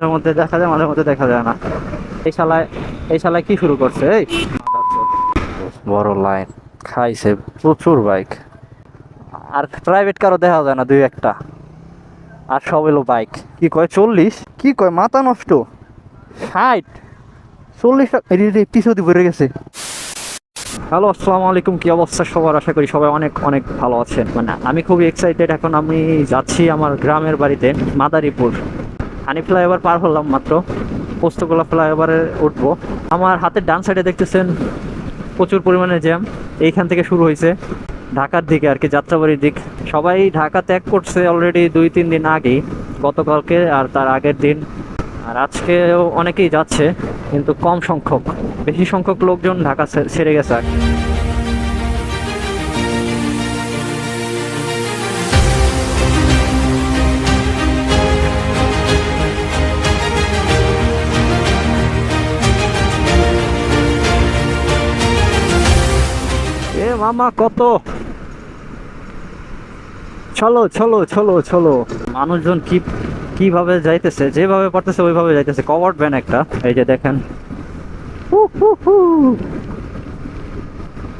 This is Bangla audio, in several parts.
মাঝে মধ্যে দেখা যায় মাঝে মধ্যে দেখা যায় না। এই শালায় এই শালায় কি শুরু করছে এই? বড় লাইন খাইছে প্রচুর বাইক। আর প্রাইভেট কারও দেখা যায় না দুই একটা। আর সব এলো বাইক কি কয় চল্লিশ? কি কয় মাথা নষ্ট। ষাট। চল্লিশ টাকা পিছু দিয়ে ভরে গেছে। হ্যালো আসসালামু আলাইকুম কি অবস্থা সবার? আশা করি সবাই অনেক অনেক ভালো আছেন। মানে আমি খুবই এক্সাইটেড এখন আমি যাচ্ছি আমার গ্রামের বাড়িতে মাদারীপুর। হানি ফ্লাইওভার পার হলাম মাত্র। পোস্তগোলা ফ্লাইওভারে উঠবো। আমার হাতের ডান সাইডে দেখতেছেন প্রচুর পরিমাণে জ্যাম এইখান থেকে শুরু হয়েছে ঢাকার দিকে আর কি, যাত্রাবাড়ির দিক। সবাই ঢাকা ত্যাগ করছে অলরেডি দুই, তিন দিন আগেই, গতকালকে আর তার আগের দিন। আর আজকেও অনেকেই যাচ্ছে, কিন্তু কম সংখ্যক। বেশি সংখ্যক লোকজন ঢাকা ছেড়ে গেছে আর মামা, কত? চলো চলো চলো চলো। মানুষজন কি, কীভাবে যাইতেছে, যেভাবে পারতেছে ওইভাবে যাইতেছে। কভার্ড ভ্যান একটা, এই যে দেখেন।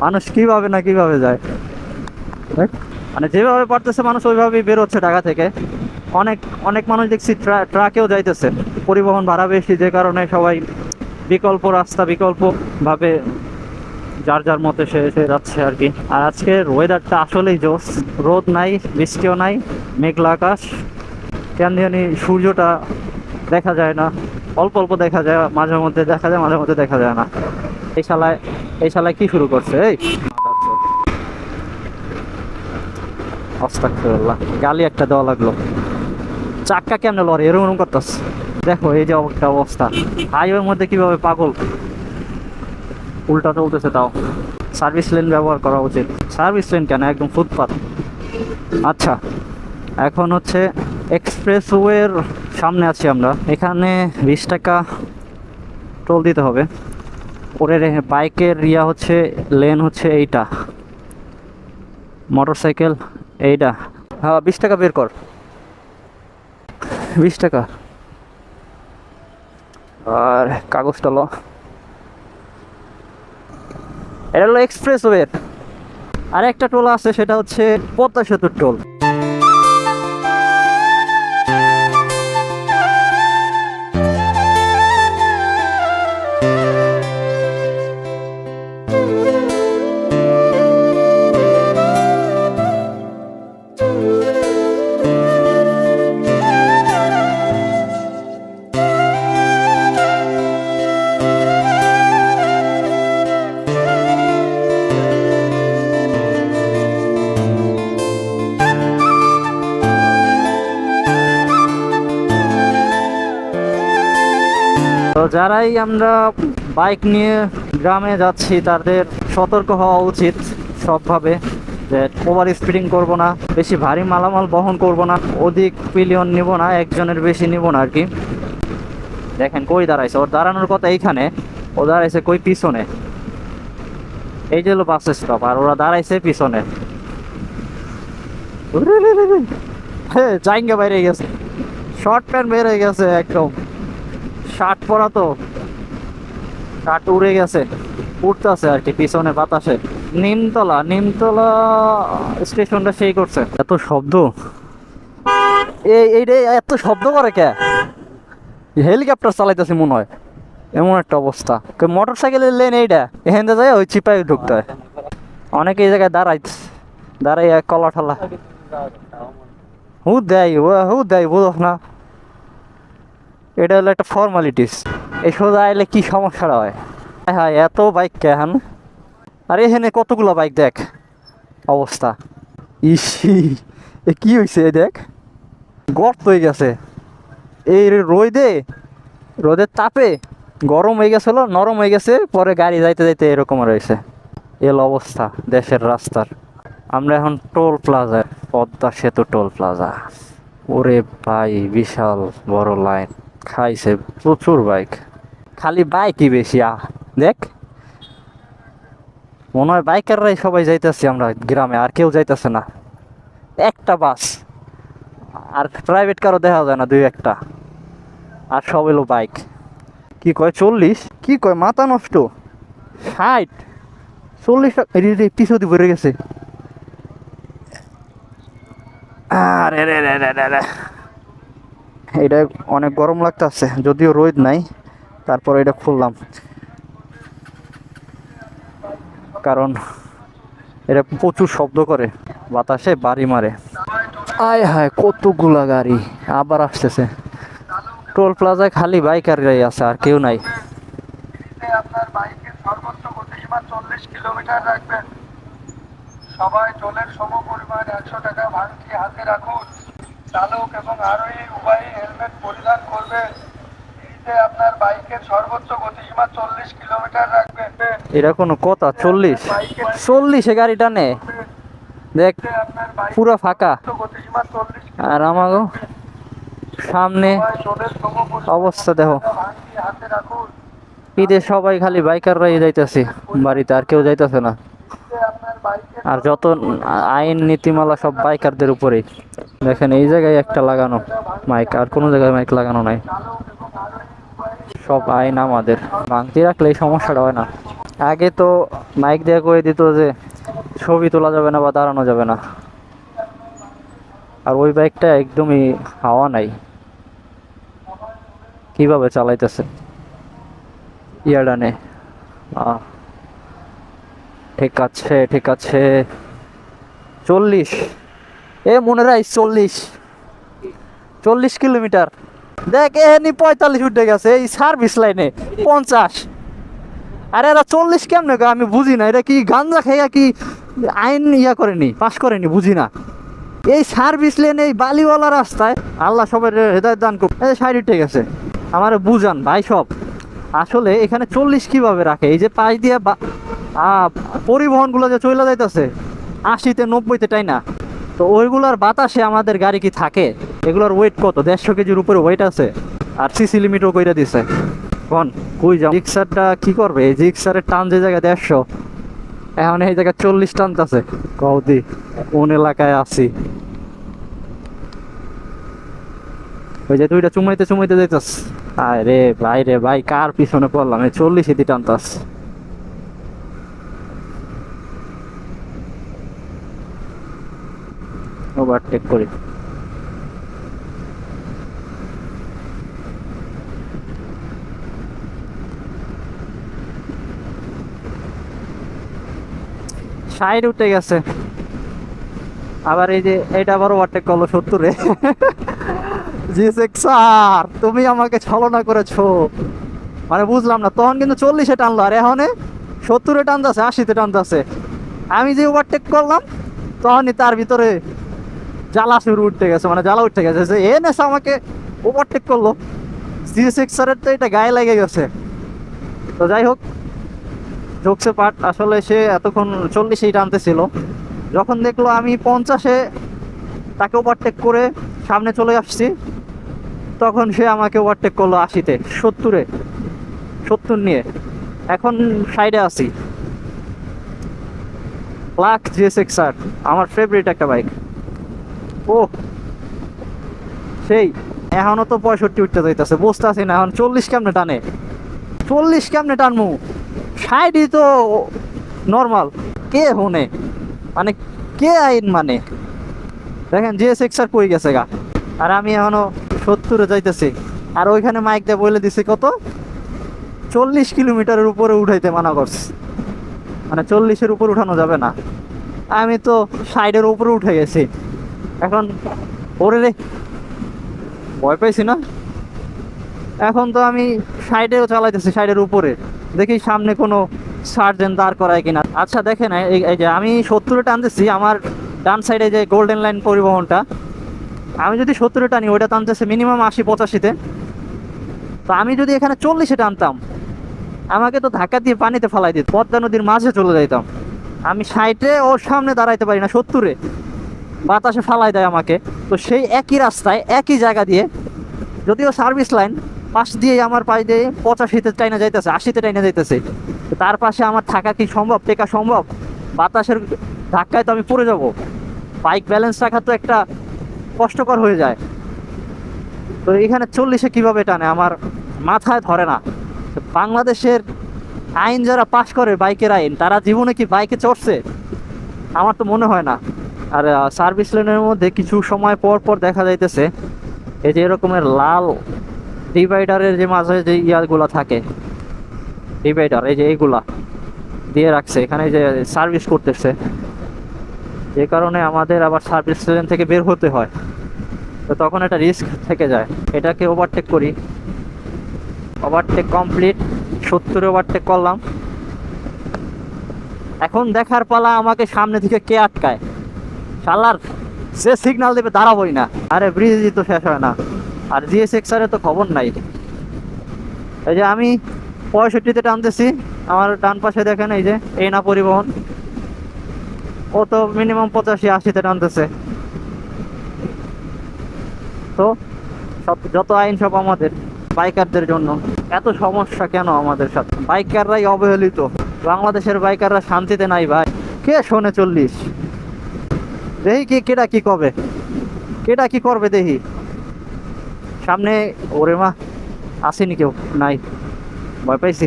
মানুষ কীভাবে না কীভাবে যায়। মানে যেভাবে পারতেছে মানুষ ওইভাবেই বেরোচ্ছে ঢাকা থেকে। অনেক অনেক মানুষ দেখছি ট্রা- ট্রাকেও যাইতেছে। পরিবহন ভাড়া বেশি, যে কারণে সবাই বিকল্প রাস্তা বিকল্প ভাবে যার যার মতে সে যাচ্ছে আর কি। আর আজকের ওয়েদারটা আসলেই জোস রোদ নাই, বৃষ্টিও নাই, মেঘলা আকাশ। কেন জানি সূর্যটা দেখা যায় না। অল্প অল্প দেখা যায়, মাঝে মধ্যে দেখা যায়, মাঝে মধ্যে দেখা যায় না। এই শালায় এই শালায় কি শুরু করছে, এই? গালি একটা দেওয়া লাগল। চাক্কা কেমনে এরকম এরকম করতেছে। দেখো এই যে একটা অবস্থা। হাইওয়ের মধ্যে কীভাবে পাগল? উল্টা চলতেছে তাও। সার্ভিস লেন ব্যবহার করা উচিত। সার্ভিস লেন কেন? একদম ফুটপাত। আচ্ছা এখন হচ্ছে এক্সপ্রেসওয়ের সামনে আছি আমরা। এখানে বিশ টাকা টোল দিতে হবে। ওরে বাইকের রিয়া হচ্ছে লেন হচ্ছে এইটা। মোটর সাইকেল এইটা। হ্যাঁ বিশ টাকা বের কর। বিশ টাকা। আর কাগজটা লো। এটা হলো এক্সপ্রেস ওয়ের আর একটা টোল আছে সেটা হচ্ছে পদ্মা সেতুর টোল। যারাই আমরা বাইক নিয়ে গ্রামে যাচ্ছি, তাদের সতর্ক হওয়া উচিত সবভাবে যে ওভার স্পিডিং করব না, বেশি ভারী মালামাল বহন করব না, অধিক পিলিয়ন নিব না, একজনের বেশি নিব না আর কি। দেখেন কই দাঁড়াইছে, ওর দাঁড়ানোর কথা এইখানে, ও দাঁড়াইছে কই পিছনে। এই যে হলো বাস স্টপ আর ওরা দাঁড়াইছে পিছনে। হ্যাঁ জাইঙ্গা বাইরে গেছে। শর্ট প্যান্ট হয়ে গেছে একদম। শার্ট পরা তো। শার্ট উড়ে গেছে উঠতেছে আর কি পিছনে বাতাসে। নিমতলা নিমতলা স্টেশনটা সেই করছে। এত শব্দ? এই এই এত শব্দ করে কে? হেলিকপ্টার চালাইতেছে মনে হয়। এমন একটা অবস্থা। মোটর সাইকেলের লেন এইটা এখান থেকে যায় ওই চিপাই ঢুকতে হয়। অনেকে এই জায়গায় দাঁড়াই দাঁড়াই কলা ঠলা। হু দেয় ও হু দেয় বুঝো না। এটা হলো একটা ফর্মালিটিস এই সোজা আইলে কি সমস্যাটা হয়? হ্যাঁ হ্যাঁ এত বাইক কেন আরে এখানে কতগুলো বাইক দেখ? অবস্থা। ইসি, এ কি হয়েছে দেখ? গর্ত হয়ে গেছে। এই রোদে রোদের তাপে, গরম হয়ে গেছিল নরম হয়ে গেছে, পরে গাড়ি যাইতে যাইতে এরকম রয়েছে। এল অবস্থা, দেশের রাস্তার। আমরা এখন টোল প্লাজা পদ্মা সেতু টোল প্লাজা। ওরে ভাই, বিশাল বড় লাইন। খাইছে প্রচুর বাইক খালি বাইকই বেশি আহ দেখ। মনে হয় বাইকাররাই সবাই যাইতেছি আমরা গ্রামে আর কেউ যাইতেছে না। একটা বাস আর প্রাইভেট কারও দেখা যায় না দুই একটা। আর সব এলো বাইক কি কয় চল্লিশ? কি কয় মাথা নষ্ট? ষাট। চল্লিশ পিছু বেড়ে গেছে। আরে রে রে রে রে রে। এটা অনেক গরম লাগতেছে, যদিও রোদ নাই, তারপর এটা খুললাম। কারণ এটা প্রচুর শব্দ করে, বাতাসে বাড়ি মারে। আয় হায়, কতগুলা গাড়ি আবার আসতেছে। টোল প্লাজায় খালি বাইকাররাই আছে, আর কেউ নাই। সবাই একশো টাকা হাতে রাখুন। চালক এবং আরোহী উভয়ই হেলমেট পরিধান স্পিডে আপনার বাইকের সর্বোচ্চ গতিসীমা চল্লিশ কিলোমিটার এটা কোনো কথা? চল্লিশ? চল্লিশে গাড়ি টানে দেখ, পুরো ফাঁকা। আর আমাগো সামনে অবস্থা দেখো। ঈদে সবাই খালি বাইকাররাই যাইতেছে, বাড়িতে আর কেউ যাইতেছে না। আর যত আইন, নীতিমালা সব বাইকারদের উপরেই। দেখেন, এই জায়গায় একটা লাগানো মাইক, আর কোনো জায়গায় মাইক লাগানো নাই। সব আইন আমাদের। ভাঙতি রাখলে এই সমস্যাটা হয় না। আগে তো মাইক দিয়ে করে দিত যে, ছবি তোলা যাবে না বা দাঁড়ানো যাবে না। আর ওই বাইকটা একদমই হাওয়া নাই। কীভাবে চালাইতেছে? ইয়াডানে। আহ। ঠিক আছে ঠিক আছে। চল্লিশ। এ মনে রাখ, চল্লিশ। চল্লিশ কিলোমিটার। দেখ এনি পঁয়তাল্লিশ উঠে গেছে, এই সার্ভিস লাইনে পঞ্চাশ। আরে এরা চল্লিশ কেমনে? আমি বুঝি না এটা কি গাঞ্জা খাইয়া কি আইন ইয়া করেনি পাস করেনি? বুঝি না। এই সার্ভিস লেন এই বালিওয়ালা রাস্তায়, আল্লাহ সবাই হেদায়ত দান করুন এই সাইড উঠে গেছে, আমার বুঝান ভাই সব। আসলে এখানে চল্লিশ কীভাবে রাখে? এই যে পাশ দিয়ে পরিবহনগুলো যে চলে যাইতেছে, আশিতে নব্বইতে, তাই না? তো ওইগুলোর বাতাসে আমাদের গাড়ি কি থাকে? এগুলোর ওয়েট কত? দেড়শো কেজির উপরে ওয়েট আছে। আর সিসি লিমিটও কইরা দিছে। কন, কই যাও। জিক্সারটা কি করবে? এই জিক্সারের টান যে জায়গায় দেড়শো, এখন এই জায়গায় চল্লিশ টানতেছে কৌদি কোন এলাকায় আছি? ওই যে তুইটা চুমাইতে চুমাইতে যাইতাস আরে ভাই রে, ভাই, কার পিছনে পড়লাম? এই চল্লিশ ইতি টানতাস ওভারটেক করি। সাইড উঠে গেছে। আবার এই যে এটা আবার ওভারটেক করল সত্তরে। জি তুমি আমাকে ছলনা করেছ। মানে বুঝলাম না, তখন কিন্তু চল্লিশে টানলো, আর এখন সত্তরে টানতেছে আশিতে টানতেছে আমি যে ওভারটেক করলাম, তখনই তার ভিতরে জ্বালা শুরু উঠতে গেছে মানে জ্বালা উঠতে গেছে। যে এ নেস আমাকে ওভারটেক করল। জি সিক্সারের তো এটা গায়ে লেগে গেছে। তো যাই হোক জোকসে পার্ট আসলে সে এতক্ষণ চল্লিশেই টানতেছিল। যখন দেখল আমি পঞ্চাশে তাকে ওভারটেক করে সামনে চলে আসছি, তখন সে আমাকে ওভারটেক করল আশিতে, সত্তরে, সত্তর নিয়ে। এখন সাইডে আছি। লাখ জিএসএক্স আর আমার ফেভারিট একটা বাইক ও সেই এখনও তো পঁয়ষট্টি উঠতে যাইতেছে বুঝতে আছি না, এখন চল্লিশ কেমনে টানে? চল্লিশ কেমনে টানমু? ষাটই তো নর্মাল কে হনে মানে কে আইন মানে? দেখেন জিএসএক্স আর কই গেছে গা। আর আমি এখনও সত্তরে যাইতেছি। আর ওইখানে মাইক দিয়ে বলে দিছে কত? চল্লিশ কিলোমিটারের উপরে উঠাইতে মানা করছে। মানে চল্লিশের উপর উঠানো যাবে না। আমি তো সাইডের উপরে উঠে গেছি। এখন, ওরে রে, ভয় পাইছি না? এখন তো আমি সাইডেও চালাইতেছি, সাইডের উপরে। দেখি সামনে কোনো সার্জেন দাঁড় করায় কিনা। আচ্ছা দেখেন, এই যে আমি সত্তরে টানতেছি, আমার ডান সাইডে যে গোল্ডেন লাইন পরিবহনটা, আমি যদি সত্তরে টানি, ওইটা টানতেছে মিনিমাম আশি পঁচাশিতে। তো আমি যদি এখানে চল্লিশে টানতাম, আমাকে তো ধাক্কা দিয়ে পানিতে ফালাই দিত, পদ্মা নদীর মাঝে চলে যাইতাম। আমি সাইডে ওর সামনে দাঁড়াইতে পারি না, সত্তরে। বাতাসে ফালাই দেয় আমাকে। তো সেই একই রাস্তায়, একই জায়গা দিয়ে যদিও সার্ভিস লাইন পাশ দিয়ে আমার পাশ দিয়ে পঁচাশিতে টাইনা যাইতেছে, আশিতে টাইনা যাইতেছে। তার পাশে আমার থাকা কি সম্ভব, টেকা সম্ভব? বাতাসের ধাক্কায় তো আমি পড়ে যাব। বাইক ব্যালেন্স রাখা তো একটা কষ্টকর হয়ে যায়। তো এখানে চল্লিশে কীভাবে টানে? আমার মাথায় ধরে না। বাংলাদেশের আইন যারা পাশ করে বাইকের আইন, তারা জীবনে কি বাইকে চড়ছে? আমার তো মনে হয় না। আর সার্ভিস লেনের মধ্যে কিছু সময় পর পর দেখা যাইতেছে এই যে এরকমের লাল ডিভাইডারের যে মাঝে যে ইয়াগুলো থাকে। ডিভাইডার এই যে এইগুলা দিয়ে রাখছে, এখানে যে সার্ভিস করতেছে। যে কারণে আমাদের আবার সার্ভিস লেন থেকে বের হতে হয়। তো তখন একটা রিস্ক থেকে যায়। এটাকে ওভারটেক করি। ওভারটেক কমপ্লিট সত্তরে ওভারটেক করলাম। এখন দেখার পালা আমাকে সামনে থেকে কে আটকায়? শালার সে সিগন্যাল দেবে দাঁড়াবোই না। আরে ব্রিজই তো শেষ হয় না। আর জিএস এক্সারে তো খবর নাই। এই যে আমি পঁয়ষট্টিতে টানতেছি, আমার ডান পাশে দেখেন এই যে এই না পরিবহন। ও তো মিনিমাম পঁচাশি, আশিতে টানতেছে। তো সব, যত আইন সব আমাদের বাইকারদের জন্য। এত সমস্যা কেন আমাদের সাথে? বাইকাররাই অবহেলিত। বাংলাদেশের বাইকাররা শান্তিতে নাই ভাই। কে শোনে চল্লিশ? দেখি কি কেটা কি কবে কেটা কি করবে দেখি? সামনে, ওরে মা, আসেনি কেউ, নাই। ভয় পাইছি।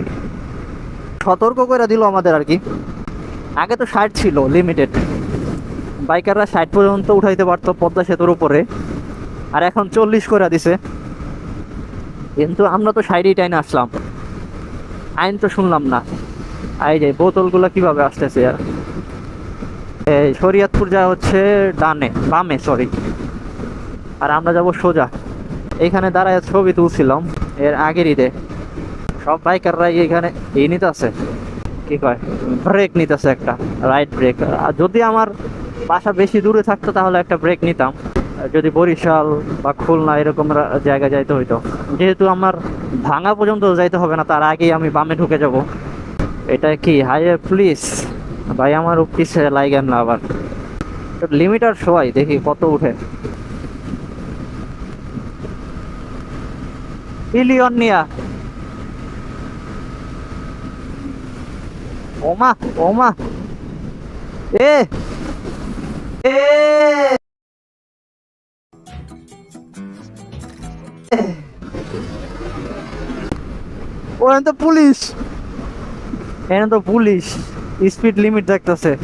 সতর্ক করে দিল আমাদের আর কি। আগে তো ষাট ছিল লিমিটেড বাইকাররা ষাট পর্যন্ত উঠাইতে পারতো পদ্মা সেতুর উপরে। আর এখন চল্লিশ করে দিছে। কিন্তু আমরা তো সাইডেই টাইনে আসলাম। আইন তো শুনলাম না। আই যে, বোতলগুলো কীভাবে আসতেছে আর? এই শরিয়াতপুর যা হচ্ছে ডানে, বামে সরি আর আমরা যাব সোজা। এইখানে দাঁড়ায় ছবি তুলছিলাম, এর আগের ঈদে। সব বাইকাররাই এখানে এই নিতে আছে কি কয়? ব্রেক নিতেছে একটা রাইট ব্রেক আর যদি আমার বাসা বেশি দূরে থাকতো, তাহলে একটা ব্রেক নিতাম। যদি বরিশাল বা খুলনা এরকম জায়গায় যাইতে হইতো। যেহেতু আমার ভাঙা পর্যন্ত যাইতে হবে না, তার আগেই আমি বামে ঢুকে যাব। এটা কি? হাইওয়ে পুলিশ ভাই, আমার পিছে লাইগেন না আবার লিমিটার সবাই, দেখি কত উঠে। বিলিয়ন নিয়া। ওমা ওমা। এ এ। ওখানে তো পুলিশ। এখানে তো পুলিশ। স্পিড লিমিট দেখতেছে।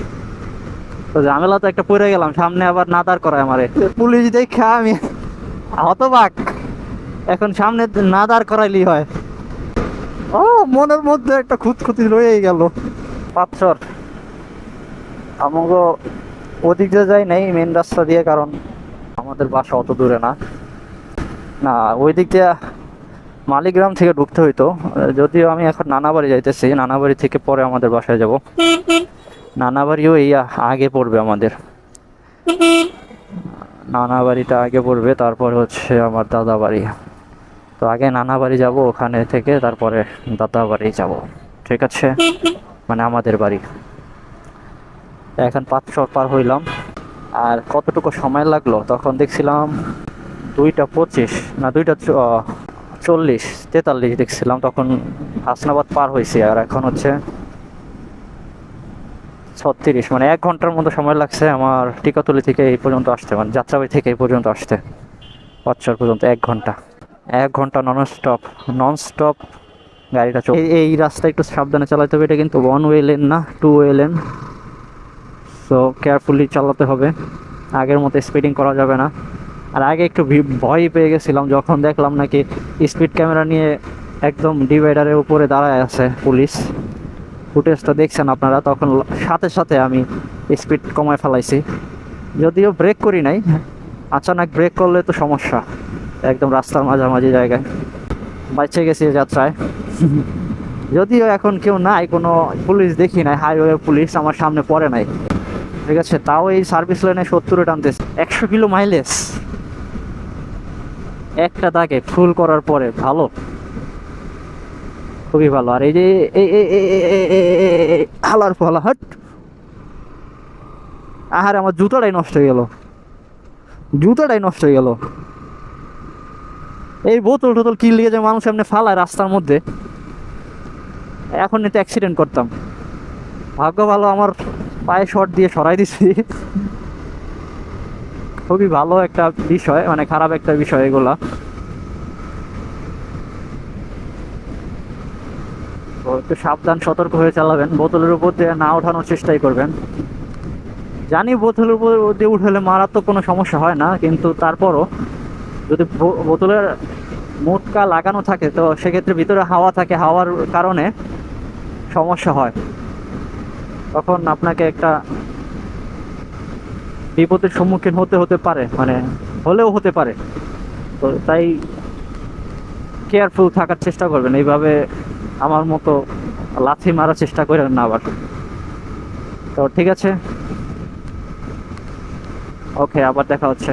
তো ঝামেলা তো একটা পড়ে গেলাম, সামনে আবার নাদার করায় আমারে। পুলিশ দেখে আমি হতবাক। এখন সামনে না দাঁড় করাইলেই হয়। ও, মনের মধ্যে একটা খুঁতখুতি রয়েই গেল। পাথর। আমাকে ওদিক দিয়ে যাই নাই মেন রাস্তা দিয়ে, কারণ আমাদের বাসা অত দূরে না। না ওই দিক দিয়ে মালিগ্রাম থেকে ঢুকতে হইতো। যদিও আমি এখন নানাবাড়ি যাইতেছি, নানাবাড়ি থেকে পরে আমাদের বাসায় যাব। নানাবাড়িও এই আগে পড়বে আমাদের। নানা বাড়িটা আগে পড়বে, তারপর হচ্ছে আমার দাদা বাড়ি। তো আগে নানা বাড়ি যাব ওখানে থেকে, তারপরে দাদা বাড়ি যাব। ঠিক আছে? মানে আমাদের বাড়ি। এখন পাঁচশো পার হইলাম। আর কতটুকু সময় লাগল? তখন দেখছিলাম দুইটা পঁচিশ, না দুইটা চল্লিশ, তেতাল্লিশ দেখছিলাম, তখন হাসনাবাদ পার হয়েছে আর এখন হচ্ছে ছত্রিশ। মানে এক ঘণ্টার মতো সময় লাগছে আমার টিকাতলি থেকে এই পর্যন্ত আসতে মানে যাত্রাবাড়ি থেকে এই পর্যন্ত আসতে। পাঁচশোর পর্যন্ত এক ঘণ্টা। এক ঘণ্টা নন স্টপ নন স্টপ গাড়িটা চল এই রাস্তা একটু সাবধানে চালাতে হবে, এটা কিন্তু ওয়ান ওয়ে লেন না two way lane so carefully চালাতে হবে। আগের মতো স্পিডিং করা যাবে না। আর আগে একটু ভয় পেয়ে গেছিলাম যখন দেখলাম নাকি স্পিড ক্যামেরা নিয়ে একদম ডিভাইডারের উপরে দাঁড়ায় আছে পুলিশ ফুটেজটা দেখছেন আপনারা, তখন সাথে সাথে আমি স্পিড কমায় ফেলাইছি। যদিও ব্রেক করি নাই, আচানক ব্রেক করলে তো সমস্যা, একদম রাস্তার মাঝামাঝি জায়গায়। বাইচে গেছি যাত্রায়। যদিও এখন কেউ নাই, কোনো পুলিশ দেখি নাই হাইওয়ে পুলিশ আমার সামনে পড়ে নাই। ঠিক আছে, তাও এই সার্ভিস লাইনে সত্তরে টানতেছে, একশো কিলো মাইলেজ একটা দাগে ফুল করার পরে ভালো খুবই ভালো আর এই যে হালার ফলা হট আহার আমার জুতোটাই নষ্ট হয়ে গেল জুতোটাই নষ্ট হয়ে গেল এই বোতল টোতল কি লিয়ে যে মানুষ এমনি ফালায় রাস্তার মধ্যে এখন নিতে অ্যাক্সিডেন্ট করতাম ভাগ্য ভালো আমার পায়ে শর্ট দিয়ে সরাই দিছি খুবই ভালো একটা বিষয় মানে খারাপ একটা বিষয় এগুলা। একটু সাবধান, সতর্ক হয়ে চালাবেন। বোতলের উপর দিয়ে না ওঠানোর চেষ্টাই করবেন। জানি বোতলের উপর দিয়ে উঠলে মারাত্মক কোনো সমস্যা হয় না, কিন্তু তারপরও যদি বোতলের মোটকা লাগানো থাকে, তো সেক্ষেত্রে ভিতরে হাওয়া থাকে, হাওয়ার কারণে সমস্যা হয়। তখন আপনাকে একটা বিপদের সম্মুখীন হতে হতে পারে মানে হলেও হতে পারে। তো তাই কেয়ারফুল থাকার চেষ্টা করবেন, এইভাবে আমার মতো লাথি মারার চেষ্টা করেন না আবার। তো ঠিক আছে। ওকে আবার দেখা হচ্ছে।